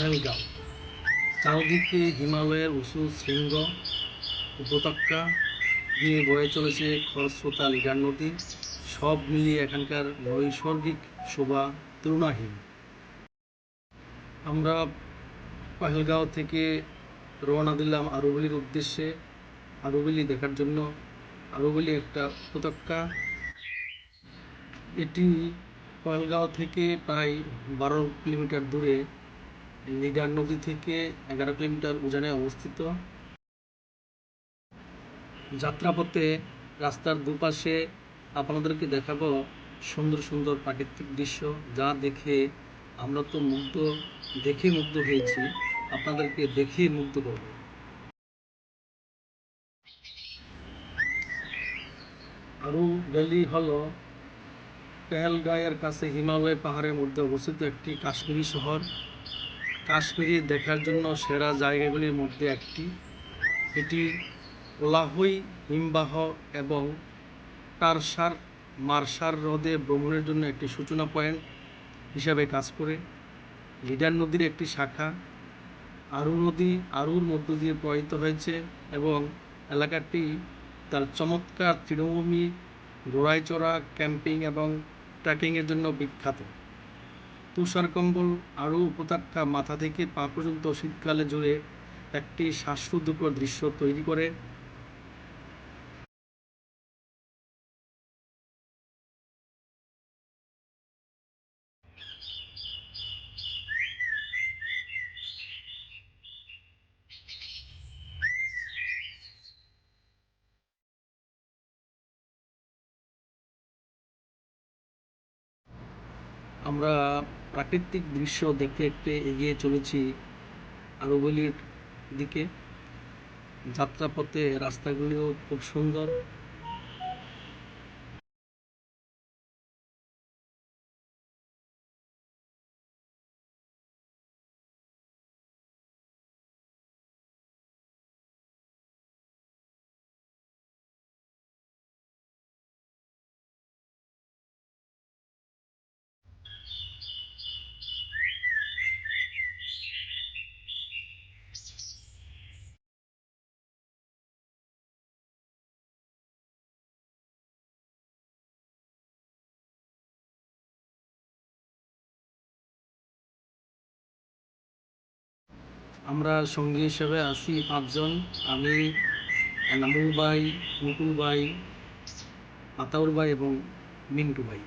পাহেলগাঁও চারদিকে হিমালয়ের উঁচু শৃঙ্গ, উপত্যকা দিয়ে বয়ে চলেছে খরস্রোতা লিডার নদী। সব মিলিয়ে এখানকার নৈসর্গিক শোভা তুলনাহীন আমরা পাহেলগাঁও থেকে রওনা দিলাম আরুবলির উদ্দেশ্যে। আরুবলি দেখার জন্য আরুবলি একটা উপত্যকা। এটি পাহেলগাঁও থেকে প্রায় বারো কিলোমিটার দূরে লিডার নদী থেকে এগারো কিলোমিটার উজানে অবস্থিত। যাত্রাপথে রাস্তার দুপাশে আপনাদেরকে দেখাবো সুন্দর সুন্দর প্রাকৃতিক দৃশ্য, যা দেখে আমরা তো মুগ্ধ, দেখে মুগ্ধ হয়েছি। আপনাদেরকে দেখে মুগ্ধ করব। আরু ভ্যালি হলো পেহেলগাঁয়ের কাছে হিমালয় পাহাড়ের মধ্যে অবস্থিত একটি কাশ্মীরি শহর। কাশ্মীরি দেখার জন্য সেরা জায়গাগুলির মধ্যে একটি। এটি লাহুই হিমবাহ এবং টারসার মার্শার হ্রদে ভ্রমণের জন্য একটি সূচনা পয়েন্ট হিসাবে কাজ করে। লিডার নদীর একটি শাখা, আরু নদী, আরুর মধ্য দিয়ে প্রবাহিত হয়েছে এবং এলাকাটি তার চমৎকার তৃণভূমি, ঘোড়ায় চড়া, ক্যাম্পিং এবং ট্রেকিংয়ের জন্য বিখ্যাত। তুষার কম্বল আরও উপত্যকা মাথা থেকে পা পর্যন্ত শীতকালে জুড়ে একটি শ্বাসরুদ্ধকর দৃশ্য তৈরি করে। আমরা প্রাকৃতিক দৃশ্য দেখতে দেখতে এগিয়ে চলেছি আরবলির দিকে। যাত্রাপথে রাস্তাগুলিও খুব সুন্দর। আমরা সঙ্গী হিসেবে আছি পাঁচজন। আমি এনামুল ভাই, মুকুল ভাই আতাউর ভাই এবং মিন্টু ভাই।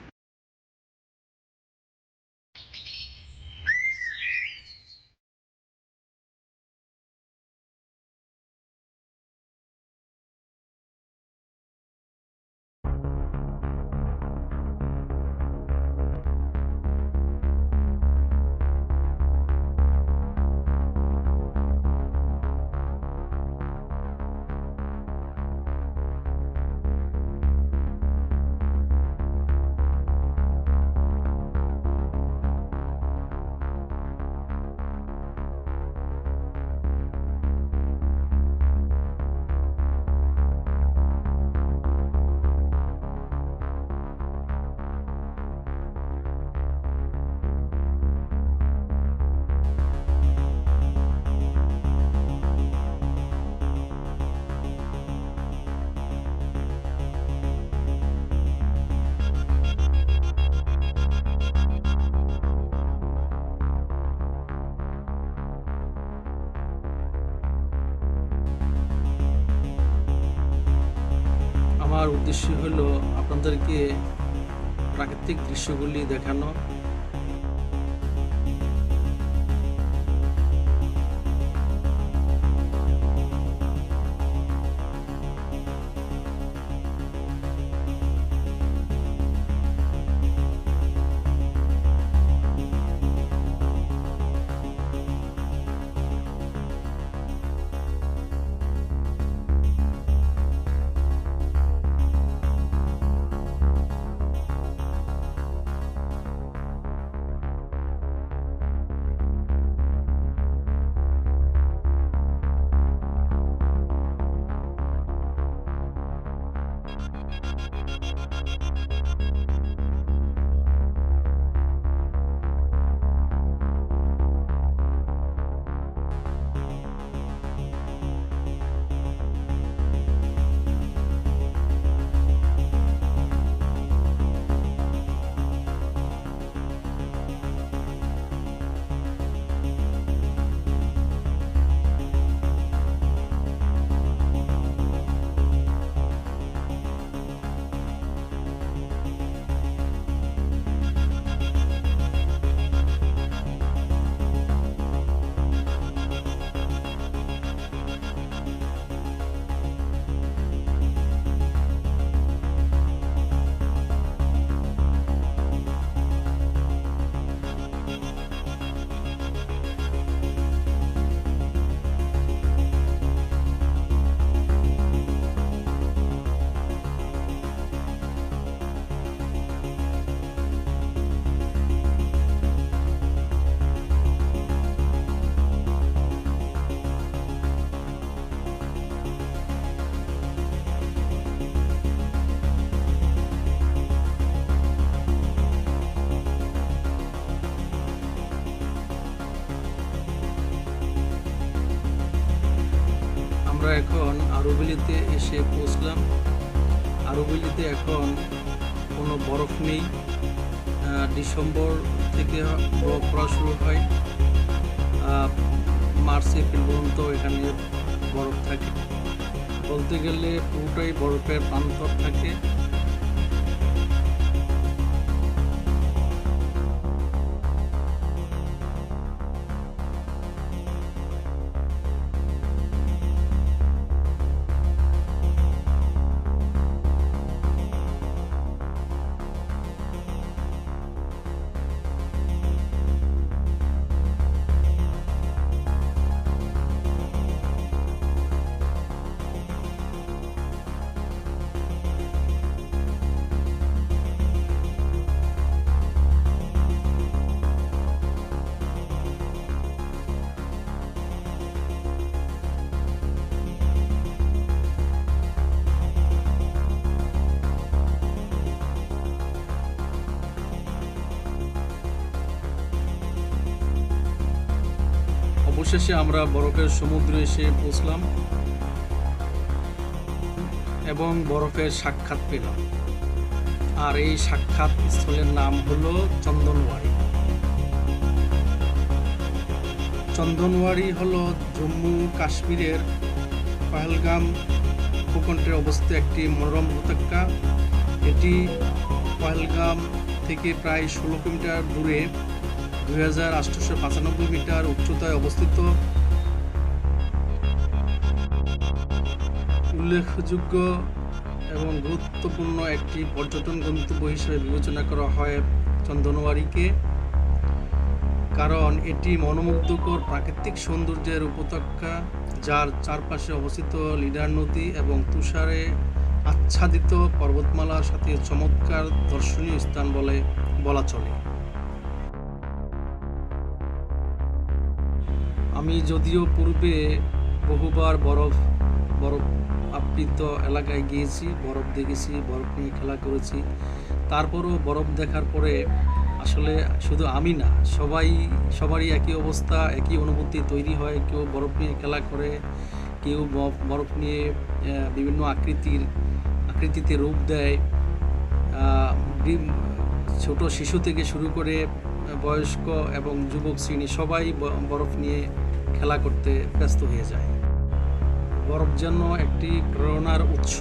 উদ্দেশ্য হলো আপনাদেরকে প্রাকৃতিক দৃশ্যগুলি দেখানো। আরবিলিতে এসে পৌঁছলাম। আরবিলিতে এখন কোনো বরফ নেই। ডিসেম্বর থেকে বরফ পড়া শুরু হয়। মার্চ, এপ্রিল পর্যন্ত এখানে বরফ থাকে। বলতে গেলে পুরোটাই বরফের প্রান্তর থাকে। অবশেষে আমরা বরফের সমুদ্রে এসে পৌঁছলাম এবং বরফের সাক্ষাৎ পেলাম। আর এই সাক্ষাৎ স্থলের নাম হলো চন্দনওয়াড়ি চন্দনওয়াড়ি হলো জম্মু কাশ্মীরের পহেলগাম ভূখণ্ডে অবস্থিত একটি মনোরম উপত্যকা। এটি পহেলগাম থেকে প্রায় ষোলো কিলোমিটার দূরে দুই হাজার পঁচানব্বই মিটার উচ্চতায় অবস্থিত। উল্লেখযোগ্য এবং গুরুত্বপূর্ণ একটি পর্যটন গন্তব্য হিসেবে বিবেচনা করা হয় চন্দনওয়াড়িকে, কারণ এটি মনোমুগ্ধকর প্রাকৃতিক সৌন্দর্যের উপত্যকা, যার চারপাশে অবস্থিত লিডার নদী এবং তুষারে আচ্ছাদিত পর্বতমালার সাথে চমৎকার দর্শনীয় স্থান বলে বলা চলে। আমি যদিও পূর্বে বহুবার বরফ বরফ আবৃত এলাকায় গিয়েছি, বরফ দেখেছি, বরফ নিয়ে খেলা করেছি। তারপরও বরফ দেখার পরে আসলে শুধু আমি না, সবাই, সবারই একই অবস্থা, একই অনুভূতি তৈরি হয়। কেউ বরফ নিয়ে খেলা করে, কেউ বরফ নিয়ে বিভিন্ন আকৃতির, আকৃতিতে রূপ দেয়। ছোট শিশু থেকে শুরু করে বয়স্ক এবং যুবক শ্রেণি সবাই বরফ নিয়ে খেলা করতে ব্যস্ত হয়ে যায়। বরফ যেন একটি প্রেরণার উৎস।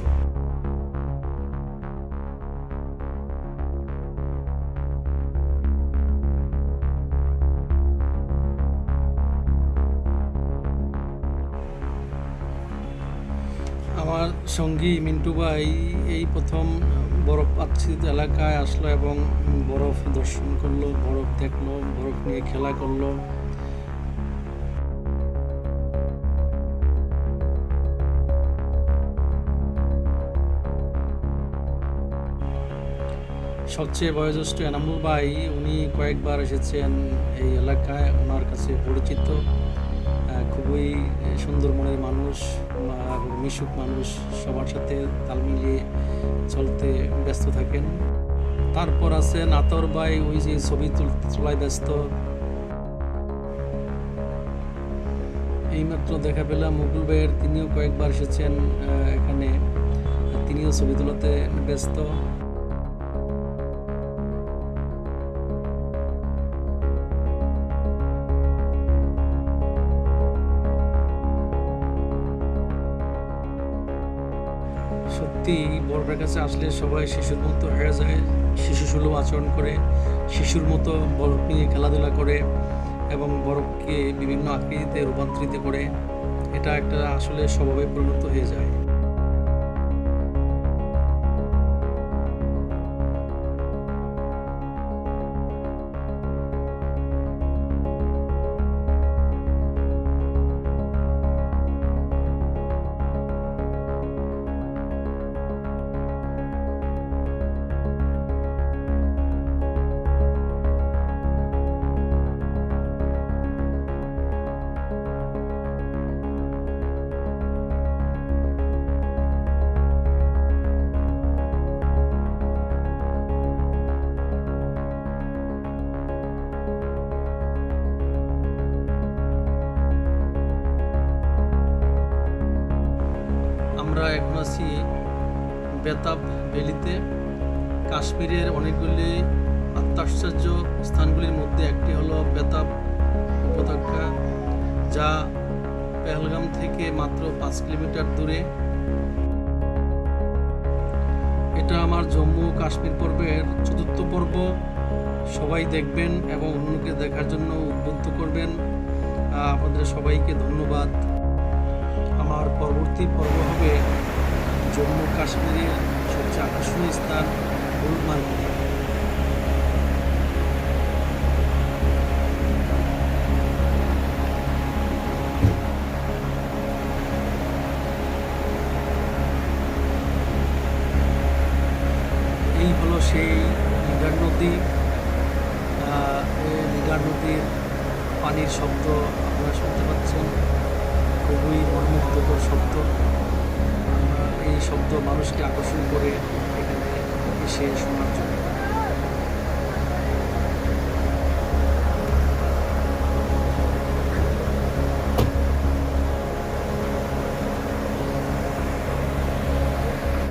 আমার সঙ্গী মিন্টু ভাই এই প্রথম বরফ আচ্ছাদিত এলাকায় আসলো এবং বরফ দর্শন করল, বরফ দেখল, বরফ নিয়ে খেলা করল। সবচেয়ে বয়োজ্যেষ্ঠ এনামুল ভাই, উনি কয়েকবার এসেছেন এই এলাকায়। ওনার কাছে পরিচিত। খুবই সুন্দর মনের মানুষ মিশুক মানুষ, সবার সাথে তাল মিলিয়ে চলতে ব্যস্ত থাকেন। তারপর আছেন আতর ভাই, ওই যে ছবি তুল- তোলায় ব্যস্ত। এইমাত্র দেখা পেলাম মুকুল ভাইয়ের, তিনিও কয়েকবার এসেছেন এখানে। তিনিও ছবি তোলাতে ব্যস্ত। সত্যি বরফের কাছে আসলে সবাই শিশুর মতো হয়ে যায়, শিশু সুলভ আচরণ করে, শিশুর মতো বরফ নিয়ে খেলাধুলা করে এবং বরফকে বিভিন্ন আকৃতিতে রূপান্তরিত করে, এটা একটা আসলে স্বভাবে পরিণত হয়ে যায়। কাশ্মীরের অনেকগুলি আত্মাশ্চর্য স্থানগুলির মধ্যে একটি হলো বেতাব উপত্যকা, যা পেহলগাম থেকে মাত্র পাঁচ কিলোমিটার দূরে। এটা আমার জম্মু কাশ্মীর পর্বের চতুর্থ পর্ব। সবাই দেখবেন এবং অন্যকে দেখার জন্য উদ্বুদ্ধ করবেন। আপনাদের সবাইকে ধন্যবাদ। আমার পরবর্তী পর্ব হবে জম্মু কাশ্মীরের সবচেয়ে আকর্ষণীয় স্থান এই হলো সেই লিডার নদী। লিডার নদীর পানির শব্দ আপনারা শুনতে পাচ্ছেন। খুবই মর্মুগ্ধকর শব্দ। এই শব্দ মানুষকে আকর্ষণ করে এসে শোনার